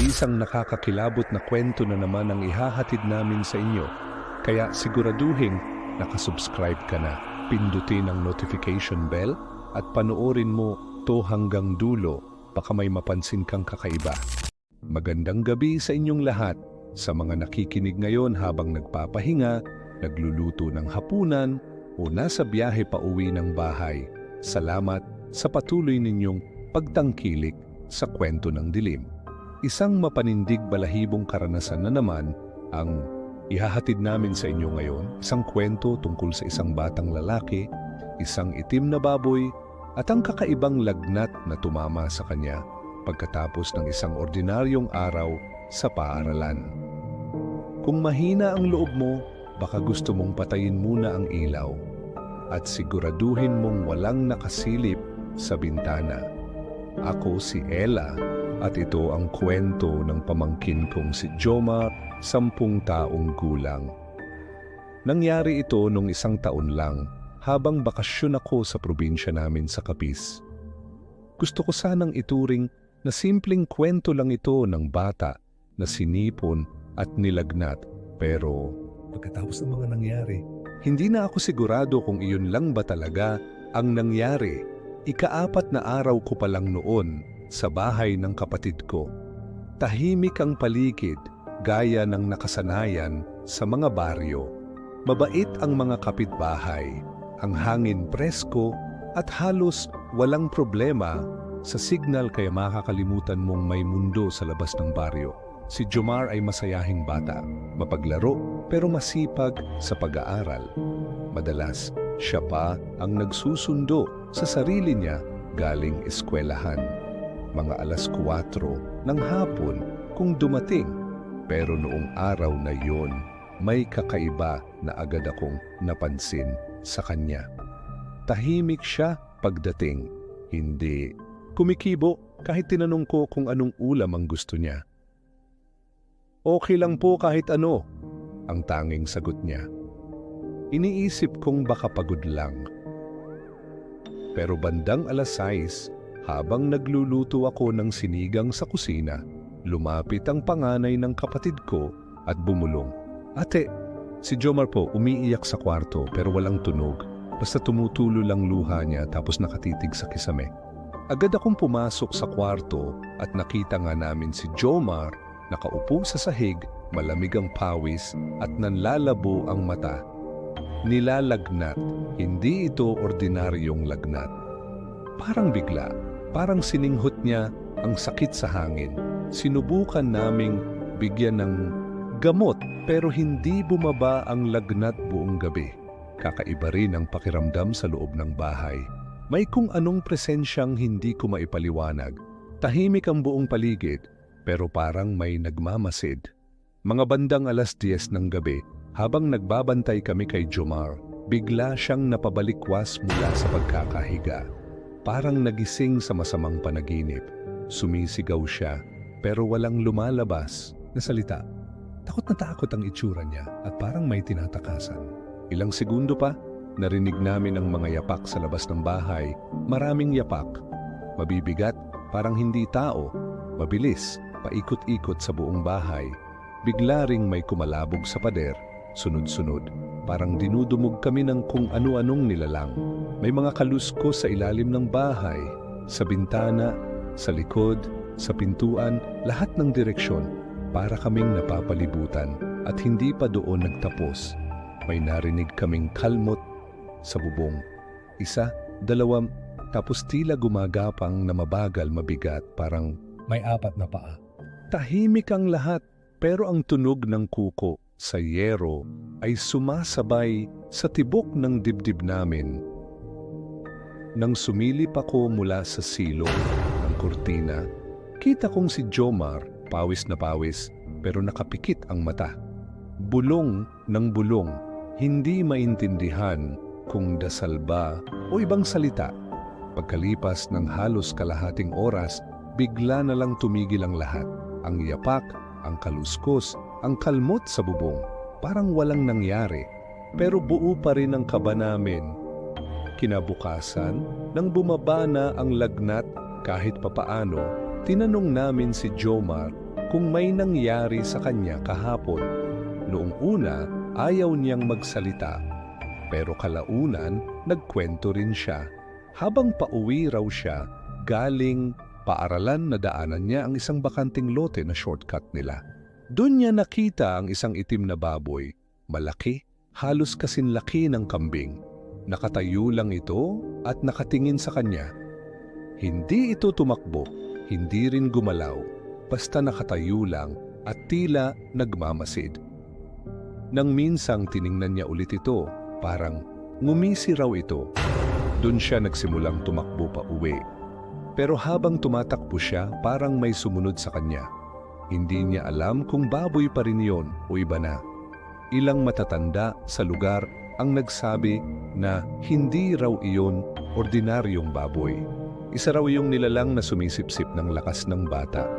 Isang nakakakilabot na kwento na naman ang ihahatid namin sa inyo. Kaya siguraduhin nakasubscribe ka na. Pindutin ang notification bell at panoorin mo to hanggang dulo. Baka may mapansin kang kakaiba. Magandang gabi sa inyong lahat. Sa mga nakikinig ngayon habang nagpapahinga, nagluluto ng hapunan o nasa biyahe pa uwi ng bahay. Salamat sa patuloy ninyong pagtangkilik sa kwento ng dilim. Isang mapanindig balahibong karanasan na naman ang ihahatid namin sa inyo ngayon. Isang kwento tungkol sa isang batang lalaki, isang itim na baboy, at ang kakaibang lagnat na tumama sa kanya pagkatapos ng isang ordinaryong araw sa paaralan. Kung mahina ang loob mo, baka gusto mong patayin muna ang ilaw at siguraduhin mong walang nakasilip sa bintana. Ako si Ella at ito ang kwento ng pamangkin kong si Jomar, sampung taong gulang. Nangyari ito nung isang taon lang habang bakasyon ako sa probinsya namin sa Capiz. Gusto ko sanang ituring na simpleng kwento lang ito ng bata na sinipon at nilagnat pero pagkatapos ng mga nangyari, hindi na ako sigurado kung iyon lang ba talaga ang nangyari. Ikaapat na araw ko pa lang noon sa bahay ng kapatid ko. Tahimik ang paligid gaya ng nakasanayan sa mga baryo. Mabait ang mga kapitbahay, ang hangin presko at halos walang problema sa signal kaya makakalimutan mong may mundo sa labas ng baryo. Si Jomar ay masayahing bata, mapaglaro pero masipag sa pag-aaral. Madalas, siya pa ang nagsusundo sa sarili niya galing eskwelahan. Mga alas 4 ng hapon kung dumating. Pero noong araw na yon, may kakaiba na agad akong napansin sa kanya. Tahimik siya pagdating. Hindi kumikibo kahit tinanong ko kung anong ulam ang gusto niya. Okay lang po kahit ano, ang tanging sagot niya. Iniisip kong baka pagod lang. Pero bandang alas 6, habang nagluluto ako ng sinigang sa kusina, lumapit ang panganay ng kapatid ko at bumulong. Ate, si Jomar po umiiyak sa kwarto pero walang tunog. Basta tumutulo lang luha niya tapos nakatitig sa kisame. Agad akong pumasok sa kwarto at nakita nga namin si Jomar nakaupo sa sahig, malamig ang pawis at nanlalabo ang mata. Nilalagnat, hindi ito ordinaryong lagnat. Parang bigla, parang sininghot niya ang sakit sa hangin. Sinubukan naming bigyan ng gamot pero hindi bumaba ang lagnat buong gabi. Kakaiba rin ang pakiramdam sa loob ng bahay. May kung anong presensyang hindi ko maipaliwanag. Tahimik ang buong paligid pero parang may nagmamasid. Mga bandang alas 10 ng gabi, habang nagbabantay kami kay Jomar, bigla siyang napabalikwas mula sa pagkakahiga. Parang nagising sa masamang panaginip. Sumisigaw siya, pero walang lumalabas na salita. Takot na takot ang itsura niya at parang may tinatakasan. Ilang segundo pa, narinig namin ang mga yapak sa labas ng bahay. Maraming yapak. Mabibigat, parang hindi tao. Mabilis, paikot-ikot sa buong bahay. Bigla ring may kumalabog sa pader, sunod-sunod. Parang dinudumog kami ng kung ano-anong nilalang. May mga kalusko sa ilalim ng bahay, sa bintana, sa likod, sa pintuan, lahat ng direksyon. Para kaming napapalibutan at hindi pa doon nagtapos. May narinig kaming kalmot sa bubong. Isa, dalawam, tapos tila gumagapang na mabagal mabigat parang May apat na paa. Tahimik ang lahat pero ang tunog ng kuko sa yero ay sumasabay sa tibok ng dibdib namin. Nang sumilip ako mula sa silong ng kurtina, kita kong si Jomar, pawis na pawis, pero nakapikit ang mata. Bulong ng bulong, hindi maintindihan kung dasal ba o ibang salita. Pagkalipas ng halos kalahating oras, bigla na lang tumigil ang lahat. Ang yapak, ang kaluskos, ang kalmot sa bubong. Parang walang nangyari. Pero buo pa rin ang kaba namin. Kinabukasan, nang bumaba na ang lagnat kahit papaano, tinanong namin si Jomar kung may nangyari sa kanya kahapon. Noong una, ayaw niyang magsalita. Pero kalaunan, nagkwento rin siya. Habang pauwi raw siya, galing paaralan na daanan niya ang isang bakanting lote na shortcut nila. Doon niya nakita ang isang itim na baboy. Malaki, halos kasinlaki ng kambing. Nakatayo lang ito at nakatingin sa kanya. Hindi ito tumakbo, hindi rin gumalaw, basta nakatayo lang at tila nagmamasid. Nang minsang tiningnan niya ulit ito, parang ngumisi raw ito. Doon siya nagsimulang tumakbo pa uwi. Pero habang tumatakbo siya, parang may sumunod sa kanya. Hindi niya alam kung baboy pa rin yon o iba na. Ilang matatanda sa lugar ang nagsabi na hindi raw iyon ordinaryong baboy. Isa raw yung nilalang na sumisipsip ng lakas ng bata.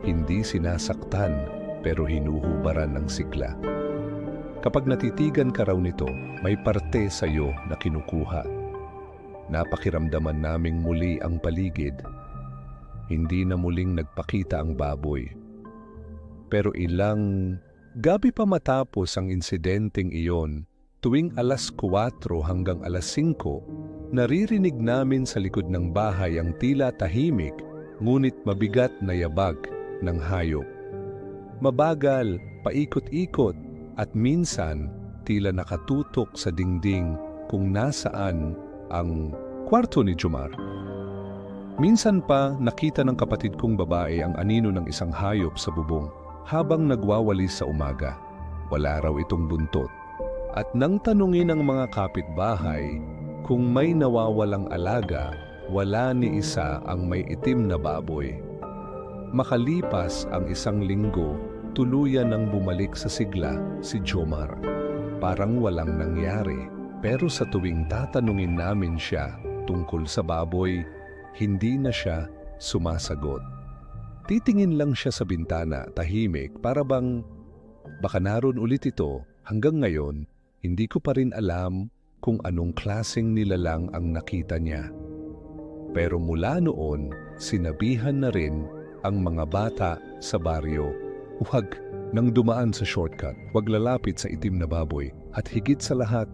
Hindi sinasaktan pero hinuhubaran ng sigla. Kapag natitigan ka raw nito, may parte sa iyo na kinukuha. Napakiramdaman naming muli ang paligid. Hindi na muling nagpakita ang baboy. Pero ilang gabi pa matapos ang insidenteng iyon, tuwing alas 4 hanggang alas 5, naririnig namin sa likod ng bahay ang tila tahimik ngunit mabigat na yabag ng hayop. Mabagal, paikot-ikot at minsan tila nakatutok sa dingding kung nasaan ang kwarto ni Jumar. Minsan pa nakita ng kapatid kong babae ang anino ng isang hayop sa bubong habang nagwawalis sa umaga. Wala raw itong buntot. At nang tanungin ng mga kapitbahay kung may nawawalang alaga, wala ni isa ang may itim na baboy. Makalipas ang isang linggo, tuluyan nang bumalik sa sigla si Jomar. Parang walang nangyari. Pero sa tuwing tatanungin namin siya tungkol sa baboy, hindi na siya sumasagot. Titingin lang siya sa bintana, tahimik, para bang baka naroon ulit ito hanggang ngayon, hindi ko pa rin alam kung anong klaseng nilalang ang nakita niya. Pero mula noon, sinabihan na rin ang mga bata sa baryo, huwag nang dumaan sa shortcut, huwag lalapit sa itim na baboy, at higit sa lahat,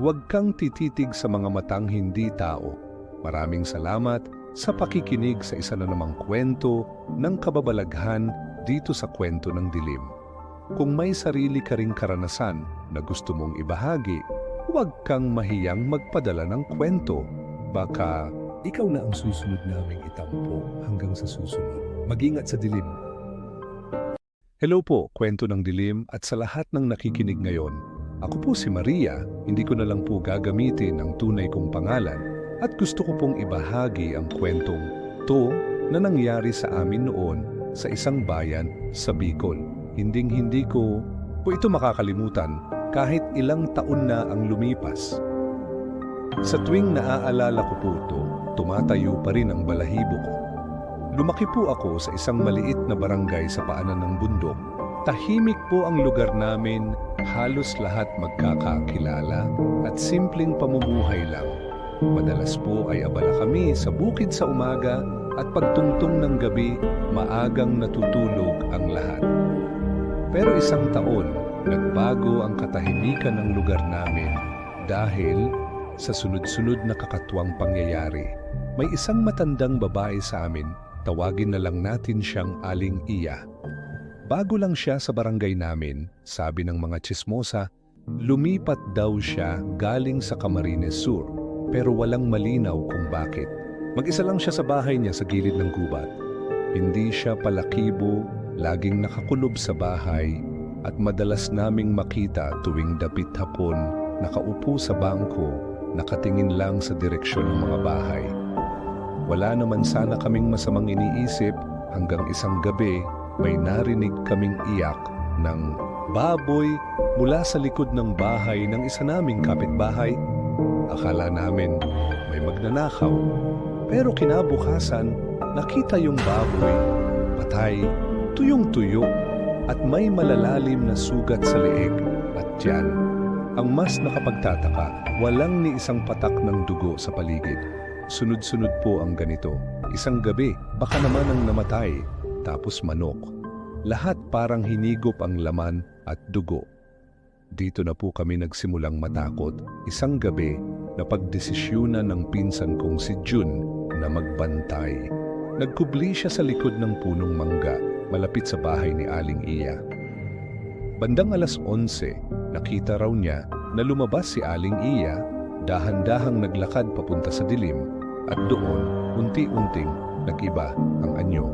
huwag kang tititig sa mga matang hindi tao. Maraming salamat sa pakikinig sa isa na namang kwento ng kababalaghan dito sa kwento ng dilim. Kung may sarili ka ring karanasan na gusto mong ibahagi, huwag kang mahiyang magpadala ng kwento. Baka ikaw na ang susunod naming itampo hanggang sa susunod. Mag-ingat sa dilim. Hello po, kwento ng dilim at sa lahat ng nakikinig ngayon. Ako po si Maria, hindi ko na lang po gagamitin ang tunay kong pangalan at gusto ko pong ibahagi ang kwentong to na nangyari sa amin noon sa isang bayan sa Bicol. Hinding hindi ko po ito makakalimutan kahit ilang taon na ang lumipas. Sa tuwing naaalala ko po ito, tumatayo pa rin ang balahibo ko. Lumaki po ako sa isang maliit na barangay sa paanan ng bundok. Tahimik po ang lugar namin, halos lahat magkakakilala at simpleng pamumuhay lang. Madalas po ay abala kami sa bukid sa umaga at pagtungtong ng gabi, maagang natutulog ang lahat. Pero isang taon, nagbago ang katahimikan ng lugar namin dahil sa sunod-sunod na kakatuwang pangyayari. May isang matandang babae sa amin, tawagin na lang natin siyang Aling Iya. Bago lang siya sa barangay namin, sabi ng mga chismosa, lumipat daw siya galing sa Camarines Sur, pero walang malinaw kung bakit. Mag-isa lang siya sa bahay niya sa gilid ng gubat. Hindi siya palakibo, laging nakakulob sa bahay, at madalas naming makita tuwing dapit hapon, nakaupo sa bangko, nakatingin lang sa direksyon ng mga bahay. Wala naman sana kaming masamang iniisip hanggang isang gabi may narinig kaming iyak ng baboy mula sa likod ng bahay ng isa naming kapitbahay. Akala namin may magnanakaw. Pero kinabukasan, nakita yung baboy, patay, tuyong-tuyo, at may malalalim na sugat sa leeg at tiyan. Ang mas nakapagtataka, walang ni isang patak ng dugo sa paligid. Sunod-sunod po ang ganito. Isang gabi, baka naman ang namatay, tapos manok. lahat parang hinigop ang laman at dugo. Dito na po kami nagsimulang matakot isang gabi na pagdesisyunan ng pinsan kong si Jun na magbantay. Nagkubli siya sa likod ng punong mangga malapit sa bahay ni Aling Iya. Bandang alas 11, nakita raw niya na lumabas si Aling Iya, dahan-dahang naglakad papunta sa dilim at doon unti-unting nag-iba ang anyo.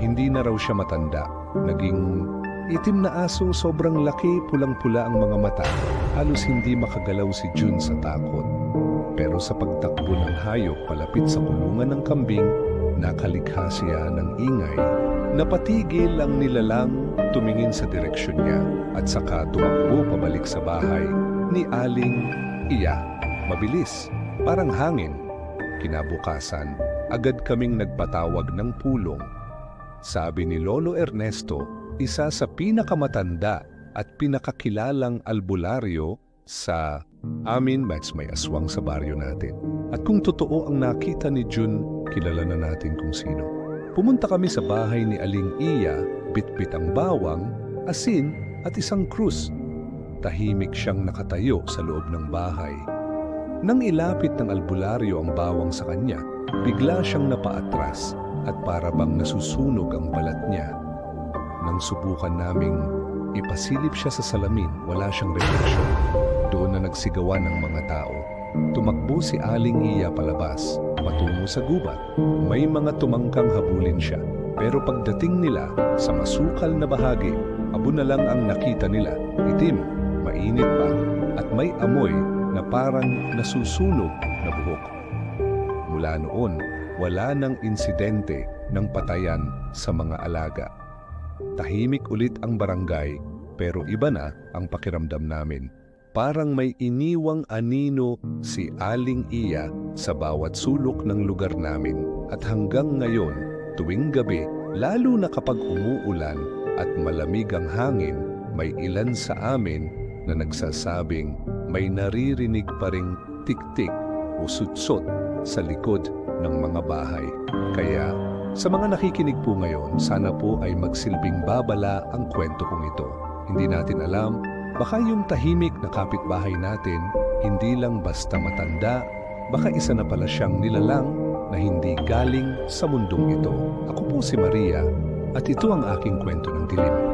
Hindi na raw siya matanda, naging itim na aso sobrang laki, pulang-pula ang mga mata. Halos hindi makagalaw si Jun sa takot. Pero sa pagtakbo ng hayop palapit sa kulungan ng kambing, nakalikha siya ng ingay. Napatigil ang nilalang tumingin sa direksyon niya at saka tumakbo pabalik sa bahay ni Aling Iya. Mabilis, parang hangin. Kinabukasan, agad kaming nagpatawag ng pulong. Sabi ni Lolo Ernesto, isa sa pinakamatanda at pinakakilalang albularyo sa amin match may aswang sa baryo natin. At kung totoo ang nakita ni Jun, kilala na natin kung sino. Pumunta kami sa bahay ni Aling Iya, bitbit ang bawang, asin at isang krus. Tahimik siyang nakatayo sa loob ng bahay. Nang ilapit ng albularyo ang bawang sa kanya, bigla siyang napaatras at para bang nasusunog ang balat niya. Nang subukan naming ipasilip siya sa salamin, wala siyang reaksyon. Doon na nagsigawan ng mga tao. Tumakbo si Aling Iya palabas, patungo sa gubat. May mga tumangkang habulin siya. Pero pagdating nila sa masukal na bahagi, abo na lang ang nakita nila. Itim, mainit pa, at may amoy na parang nasusunog na buhok. Mula noon, wala nang insidente ng patayan sa mga alaga. Tahimik ulit ang barangay pero iba na ang pakiramdam namin. Parang may iniwang anino si Aling Iya sa bawat sulok ng lugar namin. At hanggang ngayon, tuwing gabi, lalo na kapag umuulan at malamig ang hangin, may ilan sa amin na nagsasabing may naririnig pa ring tik-tik o sutsot sa likod ng mga bahay. Kaya sa mga nakikinig po ngayon, sana po ay magsilbing babala ang kwento kong ito. Hindi natin alam, baka yung tahimik na kapitbahay natin, hindi lang basta matanda, baka isa na pala siyang nilalang na hindi galing sa mundong ito. Ako po si Maria at ito ang aking kwento ng dilim.